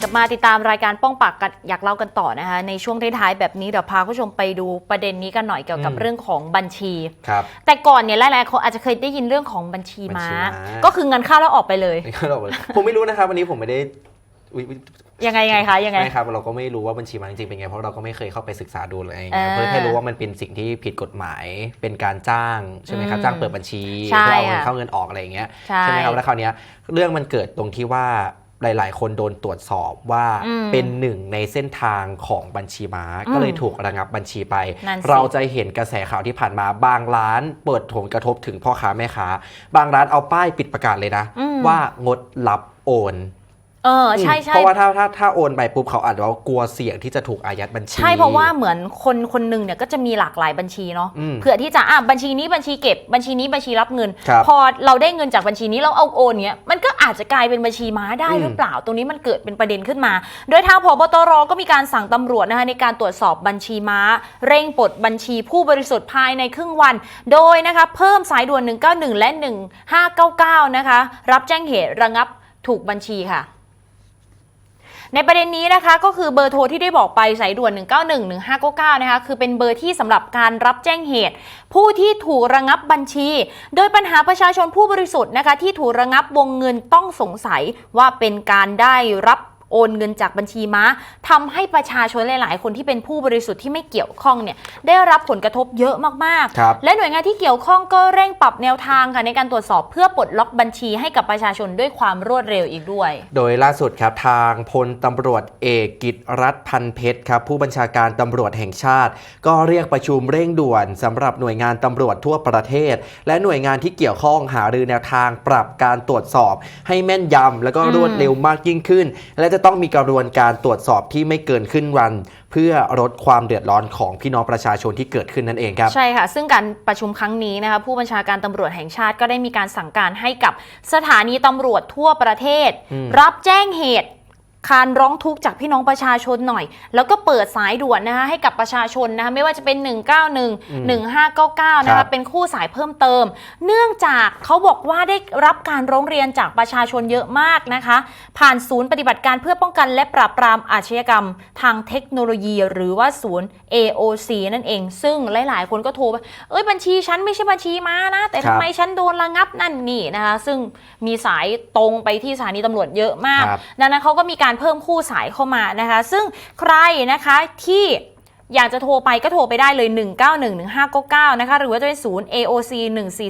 กลับมาติดตามรายการป้องปากกันอยากเล่ากันต่อนะคะ ในช่วงท้ายๆแบบนี้เดี๋ยวพาคุณผู้ชมไปดูประเด็นนี้กันหน่อยเกี่ยวกับอืมเรื่องของบัญชีครับแต่ก่อนเนี่ยหลายๆคนอาจจะเคยได้ยินเรื่องของบัญชีม้าบัญชีม้าก็คือเงินเข้าแล้วออกไปเลยนี่ก็เราผมไม่รู้นะครับวันนี้ผมไม่ได้อุ๊ยอุ๊ยยังไงยังไงคะยังไงไม่ครับเราก็ไม่รู้ว่าบัญชีมันจริงๆเป็นไงเพราะเราก็ไม่เคยเข้าไปศึกษาดูเลยอ่าเพื่อแค่รู้ว่ามันเป็นสิ่งที่ผิดกฎหมายเป็นการจ้างใช่ไหมครับอืมจ้างเปิดบัญชีใช่เพื่อเอาเงินค่ะเข้าเงินออกอะไรอย่างเงี้ยใช่ไหมครับแล้วคราวเนี้ยเรื่องมันเกิดตรงที่ว่า หลาย ๆ คนโดนตรวจสอบว่าอืมเป็นหนึ่งในเส้นทางของบัญชีม้าอืมก็เลยถูกระงับบัญชีไปนั่นสิเราจะเห็นกระแสข่าวที่ผ่านมาบางร้าน เปิดผลกระทบถึงพ่อค้าแม่ค้า บางร้านเอาป้ายปิดประกาศเลยนะอืมว่างดรับโอน เออใช่ใช่เพราะว่าถ้าถ้าถ้าโอนไปปุ๊บเขาอาจจะว่ากลัวเสี่ยงที่จะถูกอายัดบัญชี ใช่เพราะว่าเหมือนคนคนหนึ่งเนี่ยก็จะมีหลากหลายบัญชีเนาะอืมเผื่อที่จะอะบัญชีนี้บัญชีเก็บบัญชีนี้บัญชีรับเงินครับพอเราได้เงินจากบัญชีนี้เราเอาโอนเนี้ยมันก็อาจจะกลายเป็นบัญชีม้าได้อืมหรือเปล่า ตรงนี้มันเกิดเป็นประเด็นขึ้นมา โดยทางพบตรก็มีการสั่งตำรวจนะคะในการตรวจสอบบัญชีม้า เร่งปลดบัญชีผู้บริสุทธิ์ภายในครึ่งวัน โดยนะคะเพิ่มสายด่วน 191 และ 1599 นะคะรับแจ้งเหตุระงับถูกบัญชีค่ะ ในประเด็นนี้นะคะก็คือเบอร์โทรที่ได้บอกไปสายด่วน 191 1599 นะคะคือเป็นเบอร์ที่สำหรับการรับแจ้งเหตุ ผู้ที่ถูกระงับบัญชี โดยปัญหาประชาชนผู้บริสุทธิ์นะคะที่ถูกระงับวงเงินต้องสงสัยว่าเป็นการได้รับ โอนเงินจากบัญชีม้าทำให้ประชาชนหลาย ๆ คนที่เป็นผู้บริสุทธิ์ที่ไม่เกี่ยวข้องเนี่ยได้รับผลกระทบเยอะมากครับๆและหน่วยงานที่เกี่ยวข้องก็เร่งปรับแนวทางค่ะในการตรวจสอบเพื่อปลดล็อกบัญชีให้กับประชาชนด้วยความรวดเร็วอีกด้วย โดยล่าสุดครับทางพลตำรวจเอกกิตรัฐพันเพชรครับผู้บัญชาการตำรวจแห่งชาติ ก็เรียกประชุมเร่งด่วนสำหรับหน่วยงานตำรวจทั่วประเทศ และหน่วยงานที่เกี่ยวข้องหารือแนวทางปรับการตรวจสอบ ให้แม่นยำแล้วก็รวดเร็วมากยิ่งขึ้น และจะต้องมีกระบวนการตรวจสอบที่ไม่เกินขึ้นวัน เพื่อลดความเดือดร้อนของพี่น้องประชาชนที่เกิดขึ้นนั่นเองครับ ใช่ค่ะ ซึ่งการประชุมครั้งนี้นะคะผู้บัญชาการตำรวจแห่งชาติก็ได้มีการสั่งการให้กับสถานีตำรวจทั่วประเทศอืมรับแจ้งเหตุ การร้องทุกข์จากพี่น้องประชาชนหน่อย แล้วก็เปิดสายด่วนนะคะให้กับประชาชนนะคะไม่ว่าจะเป็น 191 1599นะครัคะบเป็นคู่สายเพิ่มเติม เนื่องจากเขาบอกว่าได้รับการร้องเรียนจากประชาชนเยอะมากนะคะ ผ่านศูนย์ปฏิบัติการเพื่อป้องกันและปราบปรามอาชญากรรม ทางเทคโนโลยี หรือว่าศูนย์ AOC นั่นเอง ซึ่งหลาย ๆ คนก็โทรไปเอ้ยบัญชีฉันไม่ใช่บัญชีม้านะ แต่ครัทำบ ไมฉันโดนระงับนั่นนี่นะคะ ซึ่งมีสายตรงไปที่สถานีตำรวจเยอะมาก ครับ ดังนั้นเขาก็มีการเพิ่มคู่สายเข้ามานะคะ ซึ่งใครนะคะที่ อยากจะโทรไปก็โทรไปได้เลย 1911599นะคะหรือว่าจะเป็นศูนย์ AOC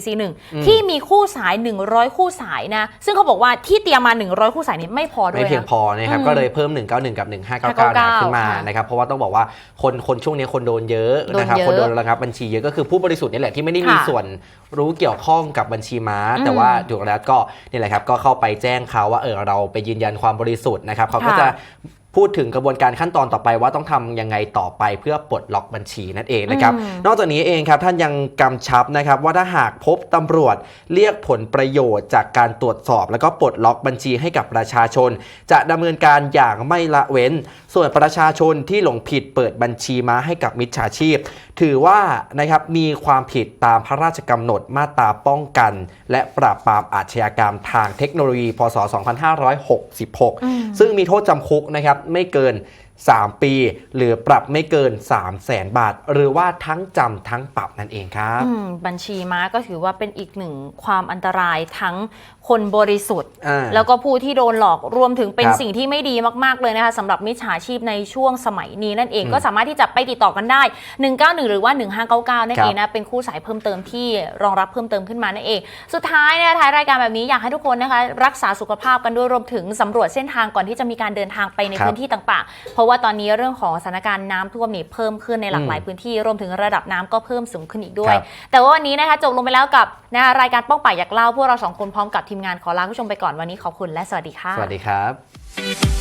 1441 ที่มีคู่สาย 100 คู่สายนะ ซึ่งเขาบอกว่าที่เตรียมมา 100 คู่สายนี้ไม่พอด้วไม่ยเพียงนะพอนะครับอืมก็เลยเพิ่ม 191 กับ 1599เนี่ยขึ้นมาค่ะนะครับเพราะว่าต้องบอกว่าคนคนช่วงนี้คนโดนเยอะโดนนะครับเยอะคนโดนระงับบัญชีเยอะก็คือผู้บริสุทธิ์นี่แหละที่ไม่ได้มีค่ะส่วนรู้เกี่ยวข้องกับบัญชีม้าอืมแต่ว่าถูกแล้วก็นี่แหละครับก็เข้าไปแจ้งเขาว่าเออเราไปยืนยันความบริสุทธิ์นะครับเขาก็ค่ะจะพูดถึงกระบวนการขั้นตอนต่อไปว่าต้องทำยังไงต่อไปเพื่อปลดล็อกบัญชีนั่นเองนะครับอืมนอกจากนี้เองครับท่านยังกำชับนะครับว่าถ้าหากพบตำรวจเรียกผลประโยชน์จากการตรวจสอบ แล้วก็ปลดล็อกบัญชีให้กับประชาชน จะดำเนินการอย่างไม่ละเว้น ส่วนประชาชนที่หลงผิดเปิดบัญชีมาให้กับมิจฉาชีพ ถือว่านะครับมีความผิดตามพระราชกำหนดมาตราป้องกัน และปราบปรามอาชญากรรมทางเทคโนโลยี พศ 2566 ซึ่งมีโทษจำคุกนะครับไม่เกิน 3 ปี หรือปรับไม่เกิน 3 0 0แสนบาท หรือว่าทั้งจำทั้งปรับนั่นเองครับอืมบัญชีม้าก็ถือว่าเป็นอีกหนึ่งความอันตรายทั้งคนบริสุทธิ์อ่าแล้วก็ผู้ที่โดนหลอกรวมถึงเป็นครับสิ่งที่ไม่ดีมาก ๆ เลยนะคะสำหรับมิจฉาชีพในช่วงสมัยนี้นั่นเองอืมก็สามารถที่จะไปติดต่อกันได้ 191 หรือว่า 1599 นั่นครับเองนะเป็นคู่สายเพิ่มเติมที่รองรับเพิ่มเติมขึ้นมานั่นเอง สุดท้ายนะคะท้ายรายการแบบนี้อยากให้ทุกคนนะคะรักษาสุขภาพกันด้วยรวมถึงสำรวจเส้นทางก่อนที่จะมีการเดินทางไปในครับพื้นที่ต่างๆเพราะว่าตอนนี้เรื่องของสถานการณ์น้ำท่วมนี่เพิ่มขึ้นในหลากหลายอืมพื้นที่รวมถึงระดับน้ำก็เพิ่มสูงขึ้นอีกด้วยครับแต่ว่าวันนี้นะคะจบลงไปแล้วกับนะคะรายการป้องป่ายอยากเล่าพวกเราสองคนพร้อมกับทีมงานขอลาคุณผู้ชมไปก่อนวันนี้ขอบคุณและสวัสดีค่ะสวัสดีครับ